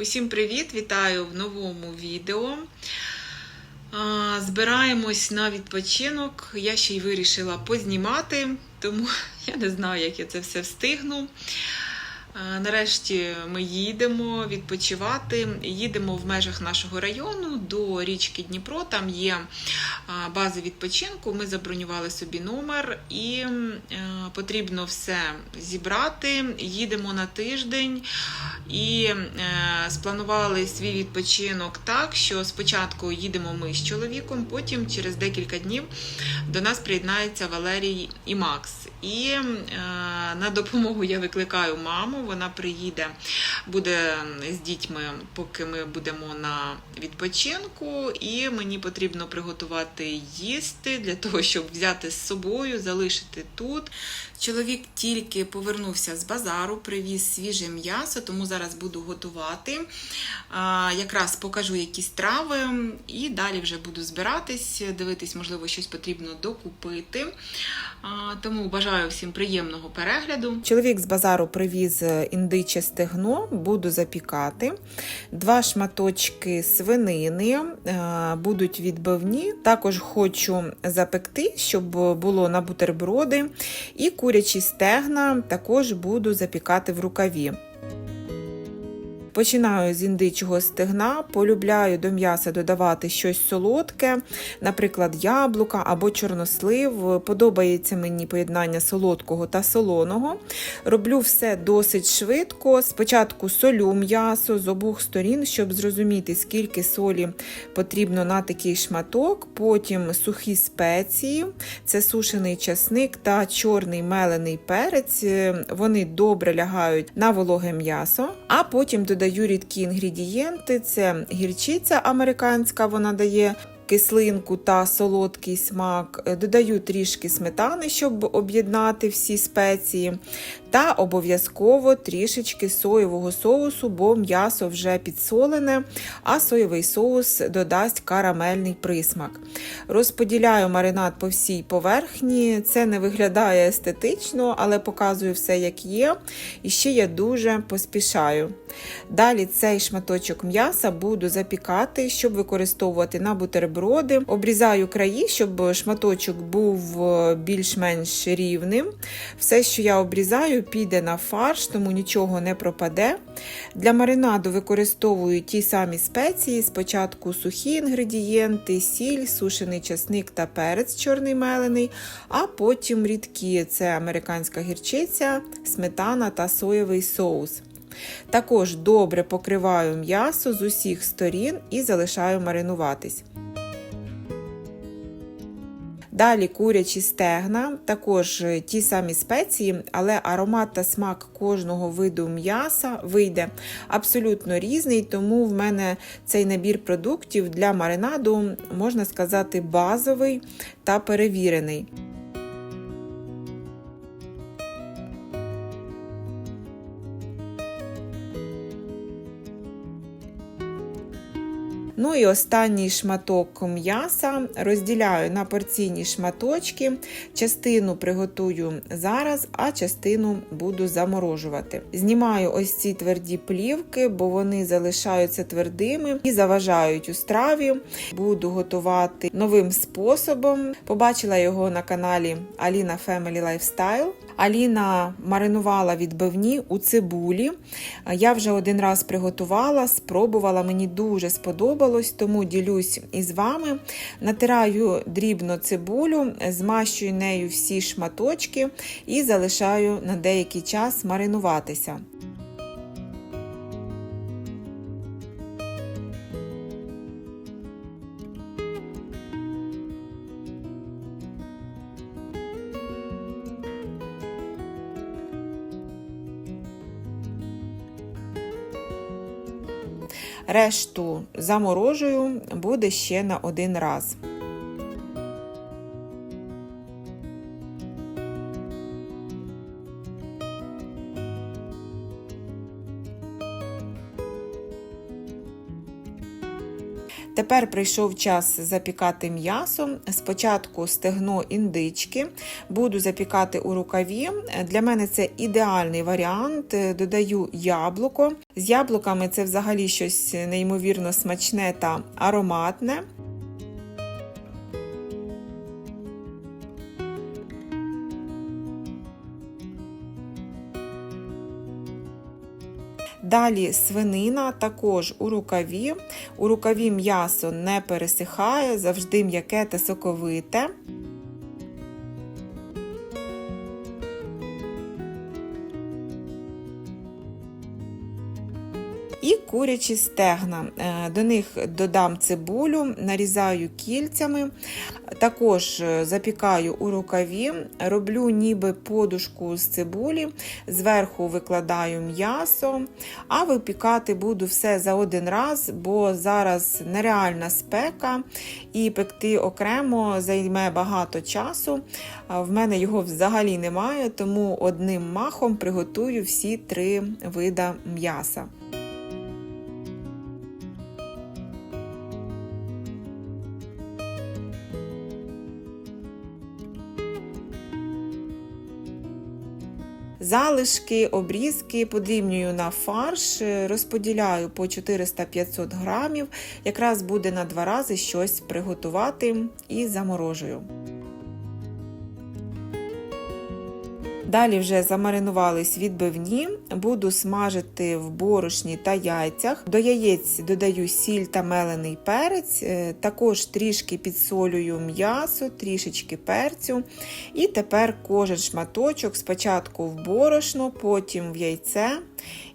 Усім привіт! Вітаю в новому відео. Збираємось на відпочинок. Я ще й вирішила познімати, тому я не знаю, як я це все встигну. А, Нарешті ми їдемо відпочивати. Їдемо в межах нашого району до річки Дніпро. Там є а, бази відпочинку. Ми забронювали собі номер і е, потрібно все зібрати. Їдемо на тиждень і е, спланували свій відпочинок так, що спочатку їдемо ми з чоловіком, потім через декілька днів до нас приєднається Валерій і Макс. І е, на допомогу я викликаю маму. Вона приїде, буде з дітьми, поки ми будемо на відпочинку, і мені потрібно приготувати їсти для того, щоб взяти з собою, залишити тут. Чоловік тільки повернувся з базару, привіз свіже м'ясо, тому зараз буду готувати. Якраз покажу якісь трави і далі вже буду збиратись, дивитись, можливо, щось потрібно докупити. Тому бажаю всім приємного перегляду. Чоловік з базару привіз індиче стегно, буду запікати. Два шматочки свинини е, будуть відбивні. Також хочу запекти, щоб було на бутерброди. І курячі стегна також буду запікати в рукаві. Починаю з індичого стегна, полюбляю до м'яса додавати щось солодке, наприклад, яблука або чорнослив. Подобається мені поєднання солодкого та солоного. Роблю все досить швидко. Спочатку солю м'ясо з обох сторін, щоб зрозуміти, скільки солі потрібно на такий шматок. Потім сухі спеції, це сушений часник та чорний мелений перець. Вони добре лягають на вологе м'ясо, а потім додаю рідкі інгредієнти: це гірчиця американська, вона дає. Кислинку та солодкий смак, додаю трішки сметани, щоб об'єднати всі спеції, та обов'язково трішечки соєвого соусу, бо м'ясо вже підсолене, а соєвий соус додасть карамельний присмак. Розподіляю маринад по всій поверхні. Це не виглядає естетично, але показую все, як є. І ще я дуже поспішаю. Далі цей шматочок м'яса буду запікати, щоб використовувати на бутерброди. Обрізаю краї, щоб шматочок був більш-менш рівним. Все, що я обрізаю, піде на фарш, тому нічого не пропаде. Для маринаду використовую ті самі спеції: спочатку сухі інгредієнти, сіль, сушений часник та перець чорний мелений, а потім рідкі це американська гірчиця, сметана та соєвий соус. Також добре покриваю м'ясо з усіх сторін і залишаю маринуватись. Далі курячі стегна, також ті самі спеції, але аромат та смак кожного виду м'яса вийде абсолютно різний, тому в мене цей набір продуктів для маринаду, можна сказати, базовий та перевірений. Ну і останній шматок м'яса розділяю на порційні шматочки. Частину приготую зараз, а частину буду заморожувати. Знімаю ось ці тверді плівки, бо вони залишаються твердими і заважають у страві. Буду готувати новим способом. Побачила його на каналі Alina Family Lifestyle. Аліна маринувала відбивні у цибулі. Я вже один раз приготувала, спробувала, мені дуже сподобалось, тому ділюсь із вами. Натираю дрібно цибулю, змащую нею всі шматочки і залишаю на деякий час маринуватися. Решту заморожую, буде ще на один раз. Тепер прийшов час запікати м'ясо. Спочатку стегно індички, буду запікати у рукаві. Для мене це ідеальний варіант. Додаю яблуко. З яблуками це взагалі щось неймовірно смачне та ароматне. Далі свинина також у рукаві. У рукаві м'ясо не пересихає, завжди м'яке та соковите. Курячі стегна. Е, До них додам цибулю, нарізаю кільцями, також е, запікаю у рукаві, роблю ніби подушку з цибулі, зверху викладаю м'ясо, а випікати буду все за один раз, бо зараз нереальна спека і пекти окремо займе багато часу. В мене його взагалі немає, тому одним махом приготую всі три вида м'яса. Залишки, обрізки подрібнюю на фарш, розподіляю по 400-500 грамів. Якраз буде на два рази щось приготувати і заморожую. Далі вже замаринувались відбивні, буду смажити в борошні та яйцях. До яєць додаю сіль та мелений перець, е, також трішки підсолюю м'ясо, трішечки перцю. І тепер кожен шматочок спочатку в борошно, потім в яйце.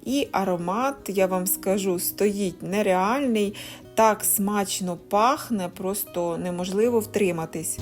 І аромат, я вам скажу, стоїть нереальний, так смачно пахне, просто неможливо втриматись.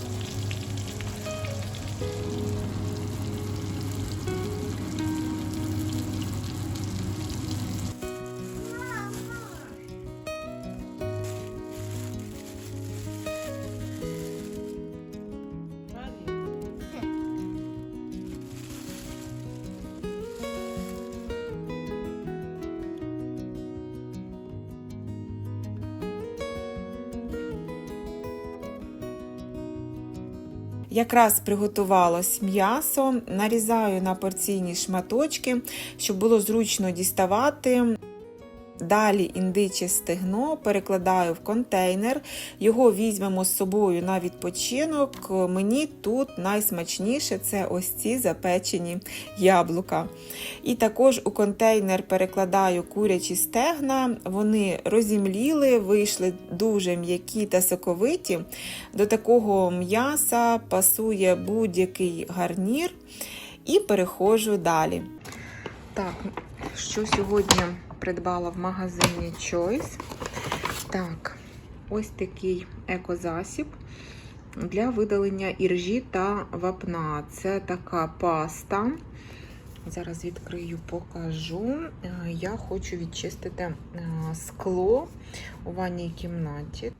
Якраз приготувалось м'ясо, нарізаю на порційні шматочки, щоб було зручно діставати. Далі індиче стегно перекладаю в контейнер, його візьмемо з собою на відпочинок. Мені тут найсмачніше це ось ці запечені яблука. І також у контейнер перекладаю курячі стегна, вони розімліли, вийшли дуже м'які та соковиті. До такого м'яса пасує будь-який гарнір. І переходжу далі. Так, що сьогодні придбала в магазині Choice. Так, ось такий екозасіб для видалення іржі та вапна. Це така паста. Зараз відкрию, покажу. Я хочу відчистити скло у ванній кімнаті.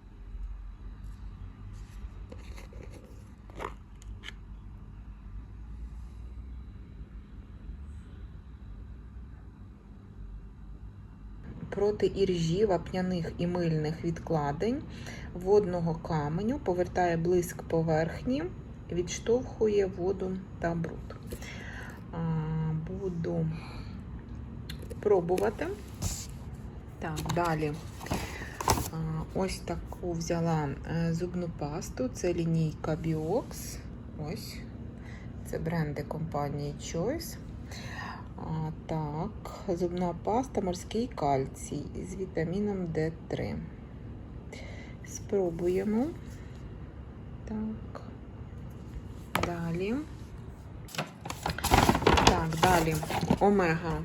Проти іржі, вапняних і мильних відкладень, водного каменю, повертає блиск поверхні, відштовхує воду та бруд. Буду пробувати. Так, далі. Ось таку взяла е, зубну пасту, це лінійка Biox. Ось, це бренди компанії Choice. А, Так, зубна паста, морський кальцій з вітаміном D3. Спробуємо. Так. Далі. Так, далі омега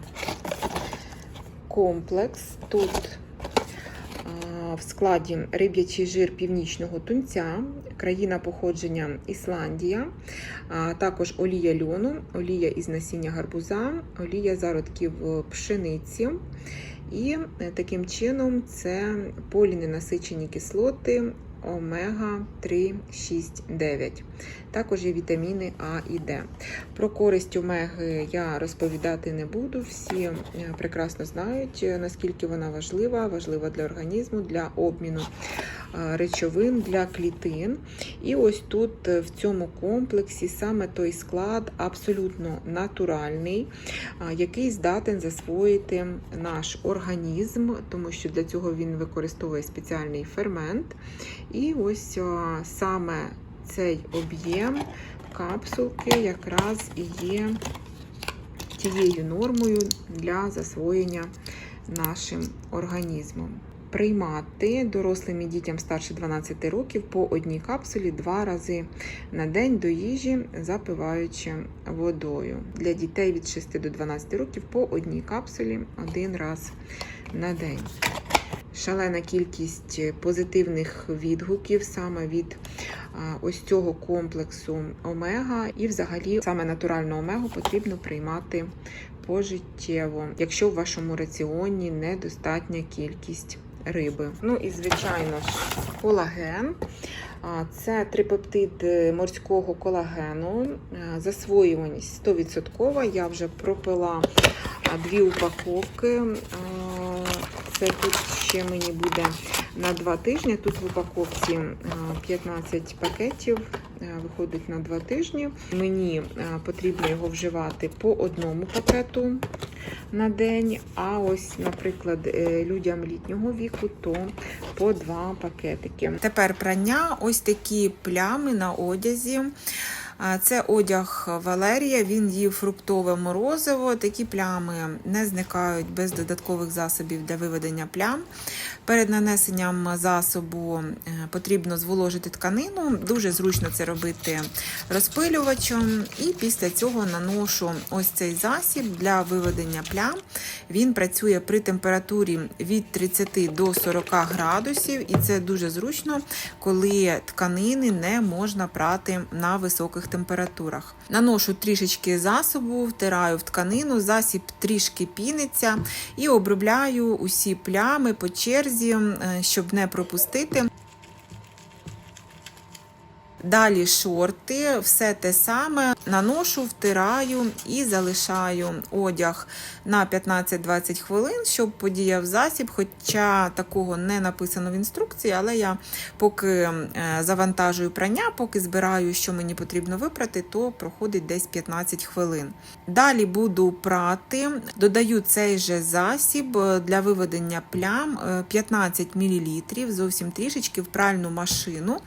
комплекс. Тут в складі риб'ячий жир північного тунця, країна походження Ісландія, також олія льону, олія із насіння гарбуза, олія зародків пшениці. І е, таким чином це поліненасичені кислоти, омега 3, 6, 9. Також є вітаміни А і Д. Про користь омеги я розповідати не буду. Всі е, прекрасно знають, е, наскільки вона важлива, важлива для організму, для обміну е, речовин, для клітин. І ось тут в цьому комплексі саме той склад абсолютно натуральний, який здатен засвоїти наш організм, тому що для цього він використовує спеціальний фермент. І ось саме цей об'єм капсулки якраз і є тією нормою для засвоєння нашим організмом. Приймати дорослим і дітям старше 12 років по одній капсулі два рази на день до їжі, запиваючи водою. Для дітей від 6 до 12 років по одній капсулі один раз на день. Шалена кількість позитивних відгуків саме від ось цього комплексу омега, і взагалі саме натуральну омегу потрібно приймати пожиттєво, якщо в вашому раціоні недостатня кількість риби. Ну і звичайно ж колаген. Це трипептид е, морського колагену, Е, засвоюваність 100%. Я вже пропила дві упаковки. Це тут ще мені буде на два тижні. Тут в упаковці 15 пакетів, е, виходить на два тижні. Мені е, потрібно його вживати по одному пакету на день. А ось, наприклад, е, людям літнього віку, то по два пакетики. Тепер прання, ось такі плями на одязі. Це одяг Валерія, він їв фруктове морозиво. Такі плями не зникають без додаткових засобів для виведення плям. Перед нанесенням засобу е, потрібно зволожити тканину. Дуже зручно це робити розпилювачем. І після цього наношу ось цей засіб для виведення плям. Він працює при температурі від 30 до 40 градусів, і це дуже зручно, коли тканини не можна прати на високих температурах. Наношу трішечки засобу, втираю в тканину, засіб трішки піниться і обробляю усі плями по черзі, е, щоб не пропустити. Далі шорти, все те саме. Наношу, втираю і залишаю одяг на 15-20 хвилин, щоб подіяв засіб. Хоча такого не написано в інструкції, але я поки е, завантажую прання, поки збираю, що мені потрібно випрати, то проходить десь 15 хвилин. Далі буду прати, додаю цей же засіб е, для виведення плям е, 15 мл, зовсім трішечки в пральну машину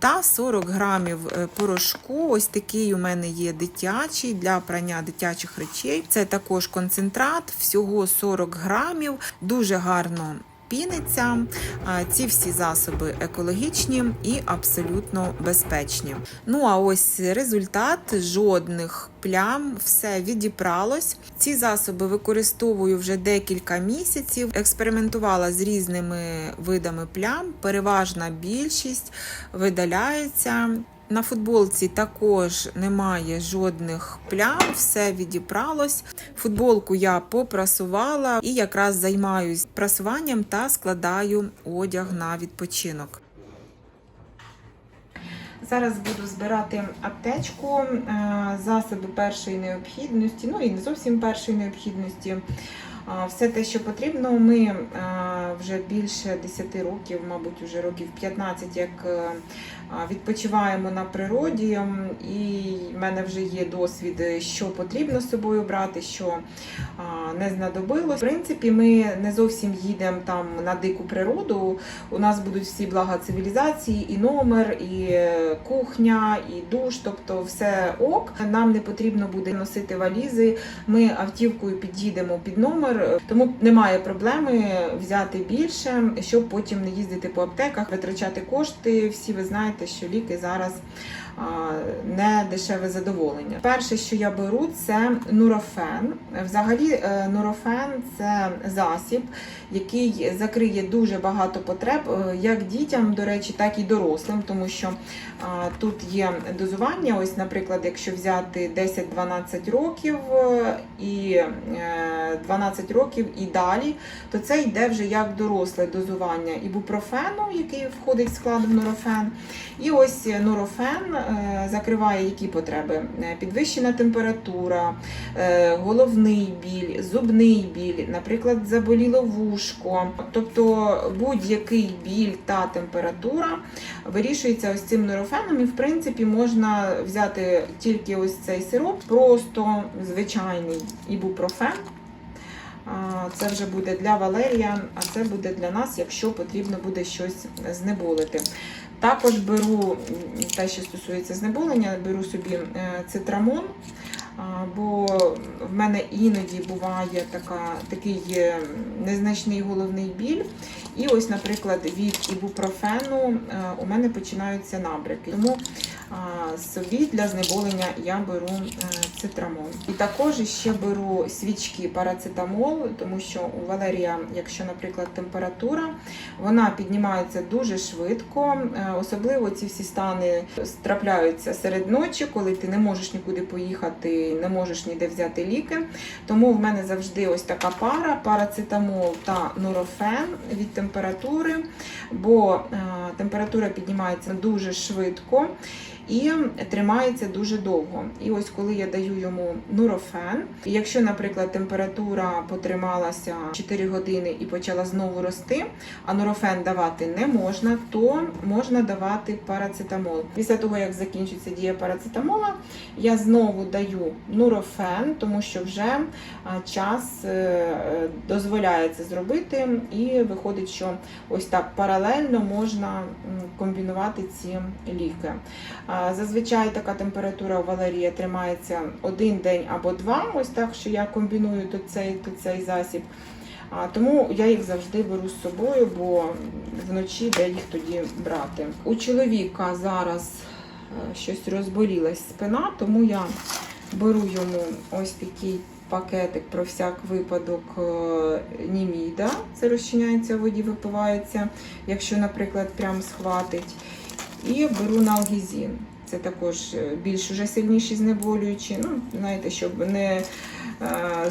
та 40 грамів е, порошку. Ось такий у мене є дитячий для прання дитячих речей. Це також концентрат, всього 40 грамів, дуже гарно. Піниться, ці всі засоби екологічні і абсолютно безпечні. Ну а ось результат жодних плям, все відіпралось. Ці засоби використовую вже декілька місяців. Експериментувала з різними видами плям. Переважна більшість видаляється. На футболці також немає жодних плям, все відіпралось. Футболку я попрасувала і якраз займаюсь прасуванням та складаю одяг на відпочинок. Зараз буду збирати аптечку, е, засоби першої необхідності, ну і не зовсім першої необхідності. Все те, що потрібно, ми е, вже більше 10 років, мабуть, вже років 15, як е, відпочиваємо на природі, і в мене вже є досвід, що потрібно з собою брати, що не знадобилось. В принципі, ми не зовсім їдемо там на дику природу. У нас будуть всі блага цивілізації, і номер, і е, кухня, і душ, тобто все ок. Нам не потрібно буде носити валізи. Ми автівкою під'їдемо під номер, тому немає проблеми взяти більше, щоб потім не їздити по аптеках, витрачати кошти. Всі ви знаєте, що ліки зараз не дешеве задоволення. Перше, що я беру, це нурофен. Взагалі, е, нурофен це засіб, який закриє дуже багато потреб, е, як дітям, до речі, так і дорослим, тому що тут є дозування. Ось, наприклад, якщо взяти 10-12 років е, і е, 12 років і далі, то це йде вже як доросле дозування ібупрофену, який входить в склад нурофен. І ось нурофен е, закриває які потреби: Е, підвищена температура, е, головний біль, зубний біль, наприклад, заболіло вушко. Тобто будь-який біль та температура вирішується ось цим нурофеном, і в принципі можна взяти тільки ось цей сироп, просто звичайний ібупрофен. Це вже буде для Валерія, а це буде для нас, якщо потрібно буде щось знеболити. Також беру те, що стосується знеболення, беру собі е, цитрамон, бо в мене іноді буває така, такий незначний головний біль. І ось, наприклад, від ібупрофену е, у мене починаються набряки. Тому собі для знеболення я беру е, цитрамон. І також ще беру свічки парацетамол, тому що у Валерія, якщо, наприклад, температура, вона піднімається дуже швидко. Е, Особливо ці всі стани трапляються серед ночі, коли ти не можеш нікуди поїхати, не можеш ніде взяти ліки. Тому в мене завжди ось така пара: парацетамол та нурофен від температури, бо е, температура піднімається дуже швидко і тримається дуже довго. І ось коли я даю йому нурофен, якщо, наприклад, температура потрималася 4 години і почала знову рости, а нурофен давати не можна, то можна давати парацетамол. Після того, як закінчиться дія парацетамола, я знову даю нурофен, тому що вже час е, дозволяє це зробити, і виходить, що ось так паралельно можна комбінувати ці ліки. Зазвичай така температура у Валерія тримається один день або два, ось так, що я комбіную то цей, то цей засіб. Тому я їх завжди беру з собою, бо вночі де їх тоді брати. У чоловіка зараз е, щось розболілась спина, тому я беру йому ось такий пакетик про всяк випадок е, німіда. Це розчиняється в воді, випивається, якщо, наприклад, прям схватить. І беру налгізін. Це також е, більш уже сильніші знеболюючі. Ну, знаєте, щоб не е,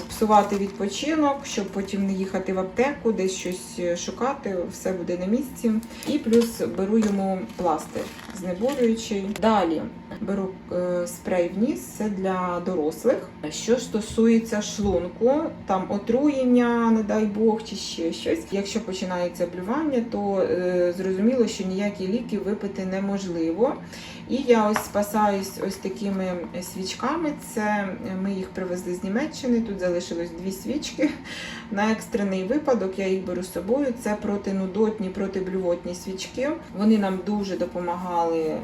псувати відпочинок, щоб потім не їхати в аптеку, десь щось е, шукати, все буде на місці. І плюс беру йому пластир знеболюючий. Далі беру е, спрей в ніс, це для дорослих. Що стосується шлунку, там отруєння, не дай Бог, чи ще щось. Якщо починається блювання, то е, зрозуміло, що ніякі ліки випити неможливо. І я ось спасаюсь ось такими свічками. Це ми їх привезли з Німеччини. Тут залишилось дві свічки. На екстрений випадок я їх беру з собою. Це протинудотні, протиблювотні свічки. Вони нам дуже допомагали е,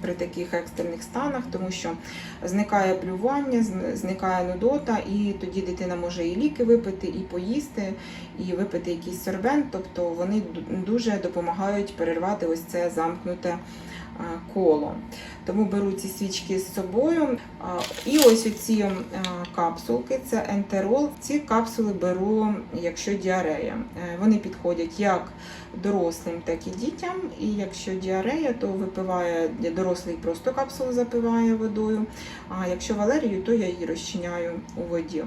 при таких екстрених станах, тому що зникає плювання, зникає нудота, і тоді дитина може і ліки випити, і поїсти, і випити якийсь сорбент. Тобто вони дуже допомагають перервати ось це замкнуте коло. Тому беру ці свічки з собою. І ось оці е, капсулки, це ентерол. Ці капсули беру, якщо діарея. Е, Вони підходять як дорослим, так і дітям. І якщо діарея, то випиває для дорослих просто капсулу запиває водою. А якщо валерію, то я її розчиняю у воді.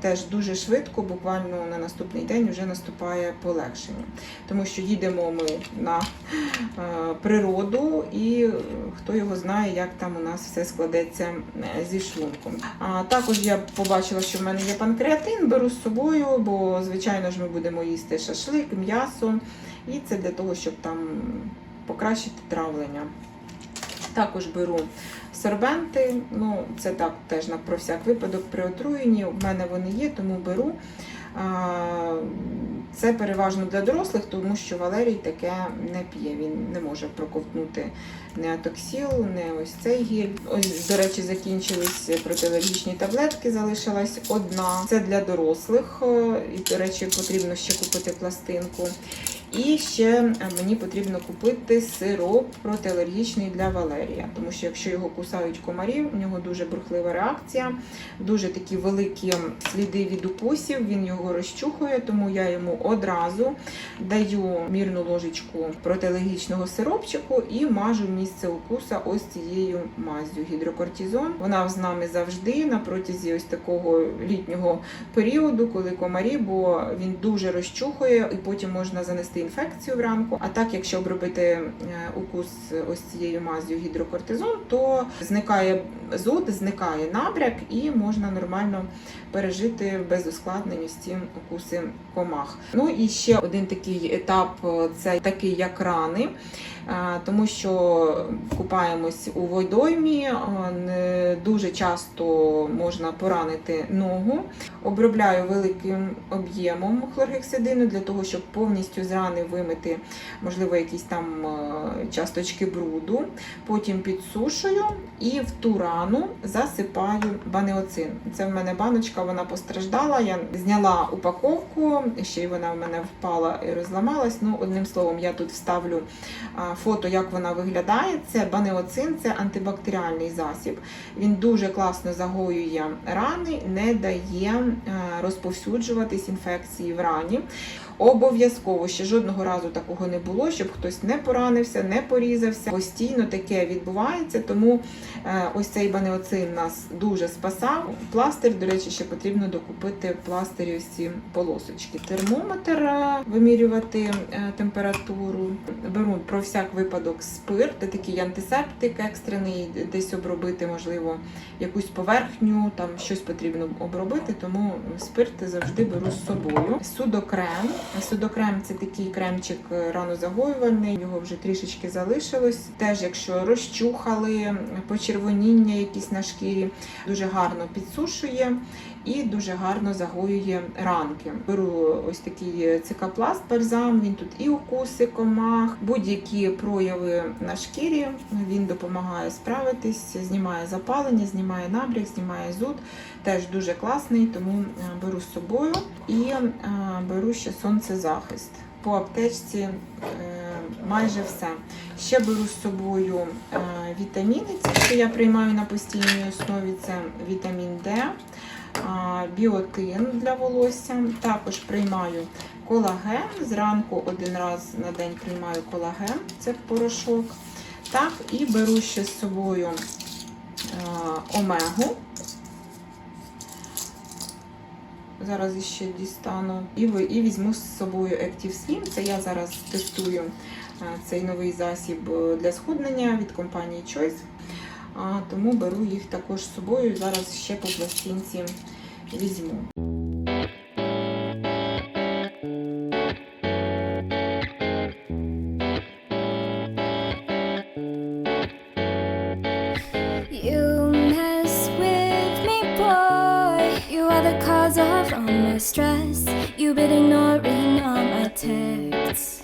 Теж дуже швидко, буквально на наступний день вже наступає полегшення. Тому що їдемо ми на е, природу, і е, хто його знає, як там у нас все складеться е, зі шлунком. А також я побачила, що в мене є панкреатин, беру з собою, бо звичайно ж ми будемо їсти шашлик, м'ясо, і це для того, щоб там покращити травлення. Також беру сорбенти, ну це так теж на про всяк випадок при отруєнні. У мене вони є, тому беру. Це переважно для дорослих, тому що Валерій таке не п'є. Він не може проковтнути не атоксіл, не ось цей гель. Ось, до речі, закінчились протиалергічні таблетки, залишилась одна. Це для дорослих, е, і, до речі, потрібно ще купити пластинку. І ще е, мені потрібно купити сироп протиалергічний для Валерія, тому що якщо його кусають комарі, у нього дуже бурхлива реакція, дуже такі великі сліди від укусів. Він його розчухує, тому я йому одразу даю мірну ложечку протиалергічного сиропчику і мажу місце укуса ось цією маззю гідрокортизон. Вона з нами завжди на протязі ось такого літнього періоду, коли комарі, бо він дуже розчухує і потім можна занести інфекцію вранку. А так, якщо обробити е, укус ось цією маззю гідрокортизон, то зникає зуд, зникає набряк і можна нормально пережити без ускладнень ось ці укуси комах. Ну і ще один такий етап е, це такий як рани. е, Тому що купаємось у водоймі, дуже часто можна поранити ногу. Обробляю великим об'ємом хлоргексидину для того, щоб повністю з рани вимити, можливо, якісь там е, часточки бруду. Потім підсушую і в ту рану засипаю банеоцин. Це в мене баночка, вона постраждала. Я зняла упаковку, ще й вона в мене впала і розламалась. Ну, одним словом, я тут вставлю фото, як вона виглядає. Це банеоцин, це антибактеріальний засіб. Він дуже класно загоює рани, не дає е, розповсюджуватись інфекції в рані. Обов'язково ще жодного разу такого не було, щоб хтось не поранився, не порізався. Постійно таке відбувається, тому е, ось цей банеоцин нас дуже спасав. Пластир, до речі, ще потрібно докупити в пластирі ось ці полосочки. Термометр е, вимірювати е, температуру. Беру про всяк випадок спирт, такий антисептик екстрений, десь обробити, можливо, якусь поверхню, там щось потрібно обробити, тому спирт завжди беру з собою. Судокрем. Судокрем це такий кремчик ранозагоювальний, його вже трішечки залишилось. Теж, якщо розчухали, почервоніння якісь на шкірі, дуже гарно підсушує і дуже гарно загоює ранки. Беру ось такий цикапласт бальзам, він тут і укуси комах, будь-які прояви на шкірі. Він допомагає справитись, знімає запалення, знімає набряк, знімає зуд. Теж дуже класний, тому е, беру з собою і е, беру ще сонцезахист. По аптечці е, майже все. Ще беру з собою вітаміни, ці, що я приймаю на постійній основі, це вітамін Д, біотин для волосся. Також приймаю колаген. Зранку один раз на день приймаю колаген, це порошок. Так, і беру ще з собою омегу. Зараз ще дістану і, і візьму з собою Active Slim. Це я зараз тестую цей новий засіб для схуднення від компанії Choice. А, Тому беру їх також з собою. Зараз ще по пластинці візьму. Cause of all my stress. You've been ignoring all my texts.